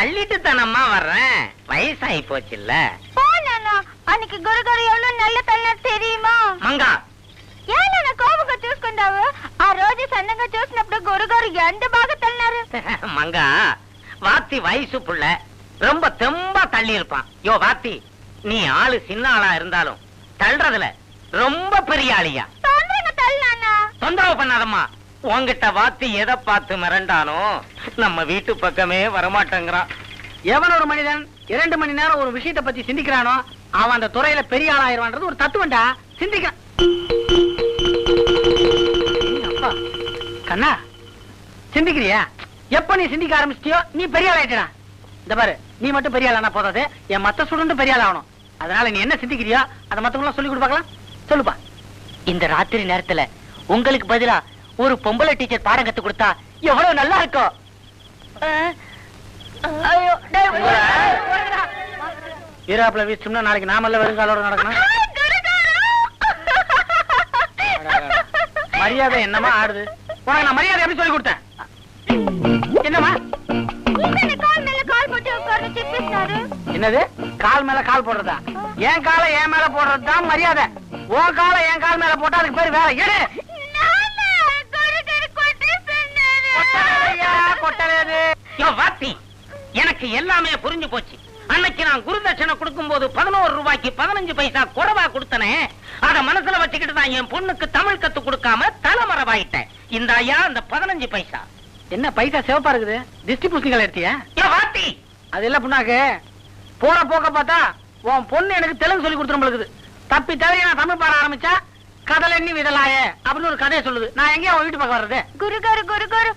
தள்ளிட்டு தானம்மா வர்றேன். வயசாகி போச்சு இல்ல அன்னைக்கு குரு குரு எவ்வளவு நல்ல தள்ள தெரியுமா? மங்கா. ஏன் நான் கோபంగా చూసుకుందావు ఆ రోజు సన్నగా చూసినప్పుడు గురుగారు ఎంత బాగా తల్లినారు మంగా வாத்தி வயசு புள்ள ரொம்ப தெம்பா தள்ளி இருப்பான் வாத்தி நீ ஆளு சின்ன ஆளா இருந்தாலும் தள்ளுறதுல ரொம்ப பெரிய ஆளியா? தொந்தரவு பண்ணாதம்மா. உன்கிட்ட வாத்தி எதை பார்த்து மிரண்டானோ நம்ம வீட்டு பக்கமே வரமாட்டேங்கிறான். எவன் ஒரு மனிதன் இரண்டு மணி நேரம் ஒரு விஷயத்தை பத்தி சிந்திக்கிறானோ அவன் அந்த துறையில பெரிய ஆளாயிருவான்றது ஒரு தத்துவண்டா சிந்திக்க. கண்ணா சிந்திக்கிறியா? எப்ப நீ சிந்திக்க ஆரம்பிச்சிட்டியோ நீ பெரிய ஆளாயிட்டா இந்த பாரு நீ மட்டும் பெரிய ஆளானா போதாது என் மத்த ஸ்டூடெண்ட் பெரிய ஆள் ஆகணும். அதனால நீ என்ன சிந்திக்கிறியோ அதை மத்தவங்களாம் சொல்லி கொடுப்பாக்கலாம் சொல்லுப்பா. இந்த ராத்திரி நேரத்துல உங்களுக்கு பதிலா ஒரு பொம்பளை டீச்சர் பாடம் கத்து கொடுத்தா எவ்வளவு நல்லா இருக்கும்? ஈராப்ல வீசோம்னா நாளைக்கு நாமல்ல வெறுங்காலோட நடக்கணும். மரியாதை என்னமா ஆடுது? உனக்கு நான் மரியாதை எப்படி சொல்லி கொடுத்தேன்? என்னமா என்னது? கால் மேல கால் போடுறதா? என் காலை என் மேல போடுறதுதான் மரியாதை. உன் காலை என் கால் மேல போட்டா அதுக்கு பேர் வேலை. எடு. வாத்தி. எனக்கு எல்லாமே புரிஞ்சு போச்சு. அன்னைக்கு நான் குருதட்சணை கொடுக்கும் போது பதினோரு ரூபாய்க்கு பதினஞ்சு பைசா குறைவா கொடுத்தனே. அத மனசுல வச்சுக்கிட்டு தான் என் பொண்ணுக்கு தமிழ் கத்து கொடுக்காம தலைமறைவாயிட்டேன். இந்த ஐயா அந்த பதினஞ்சு பைசா. என்ன பைசா சிவப்பா இருக்குது? திஷ்டி புஸ்திகள் எடுத்தியா? வாத்தி. அது இல்ல புண்ணாக்கு. போற போக்க பார்த்தா உன் பொண்ணு எனக்கு தெலுங்கு சொல்லி கொடுத்துரும்பளுக்குது தப்பி தவிர நான் தமிழ் பாட ஆரம்பிச்சா கடல் எண்ணி விதலாயே அப்படின்னு ஒரு கதையை சொல்லுது. நான் எங்கேயா வீட்டு பக்கம் வர்றது? குரு குரு குரு குரு.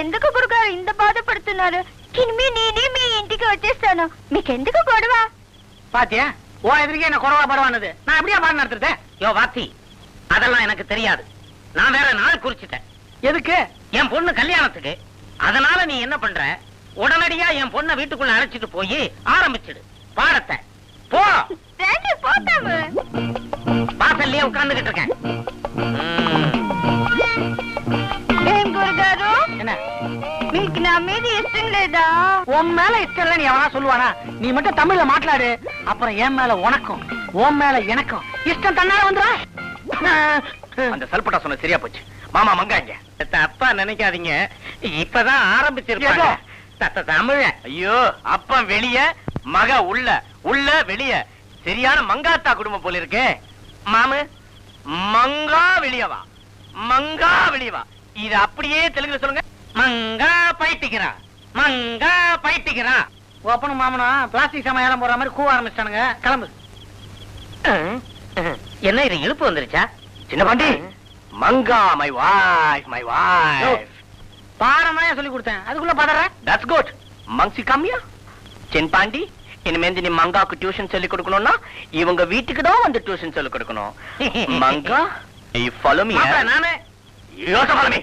ఎందుకు గురుగారు ఇంత బాధపడుతున్నారు ఇనిమి నేనే మీ ఇంటికి వచ్చేస్తాను మీకెందుకు గొడవ பாத்தியா உன் எதிர்க்கே என்ன குறவா பரவானது நான் எப்படியா பாடம் நடத்துறது யோ வாத்தி அதெல்லாம் எனக்கு தெரியாது நான் வேற நாள் குறிச்சிட்டேன் எதுக்கு என் பொண்ணு கல்யாணத்துக்கு அதனால நீ என்ன பண்ற உடனடியா என் பொண்ணை வீட்டுக்குள்ள அழைச்சிட்டு போய் ஆரம்பிச்சிடு பாடத்தை போ రండి పోతాము வாசல்லயே உட்கார்ந்துகிட்டு இருக்கேன் நீக்கு நான் மீது இஷ்டம் லேதா உன் மேல இஷ்டம் இல்லை நீ அவனா சொல்லுவானா? நீ மட்டும் தமிழ்ல மாట్లాடு அப்புறம் என் மேல உனக்கும் உன் மேல எனக்கும் இஷ்டம் தன்னால வந்துடும் அந்த சல்பட்டா சொன்ன சரியா போச்சு. மாமா மங்காங்க. தப்பா நினைக்காதீங்க. இப்பதான் ஆரம்பிச்சிருக்காங்க தமிழ. ஐயோ அப்பன் வெளிய மக உள்ள உள்ள வெளிய. சரியான மங்காத்தா குடும்பம் போல இருக்கு. மாமு மங்கா வெளியவா மங்கா வெளியவா இது அப்படியே தெலுங்குல சொல்லுங்க. மங்கா பைத்திக்கிறா மங்கா பைத்திக்கிறா ஒப்பனும் மாமனும் பிளாஸ்டிக் சமையலாம் போற மாதிரி கூவ ஆரம்பிச்சிட்டானுங்க. கிளம்பு. என்ன இது இழுப்பு வந்துருச்சா? சின்ன Pandi. Manga my voice my voice பாடம் தான் சொல்லி கொடுத்தேன். அதுக்குள்ள பதற தட்ஸ் குட் மங்சி கம்மியா? சென் பாண்டி இனிமேந்து நீ மங்காக்கு டியூஷன் சொல்லி கொடுக்கணும்னா இவங்க வீட்டுக்கு தான் வந்து டியூஷன் சொல்லி கொடுக்கணும். மங்கா யூ ஃபாலோ மீ நானே யூ ஆல்சோ ஃபாலோ மீ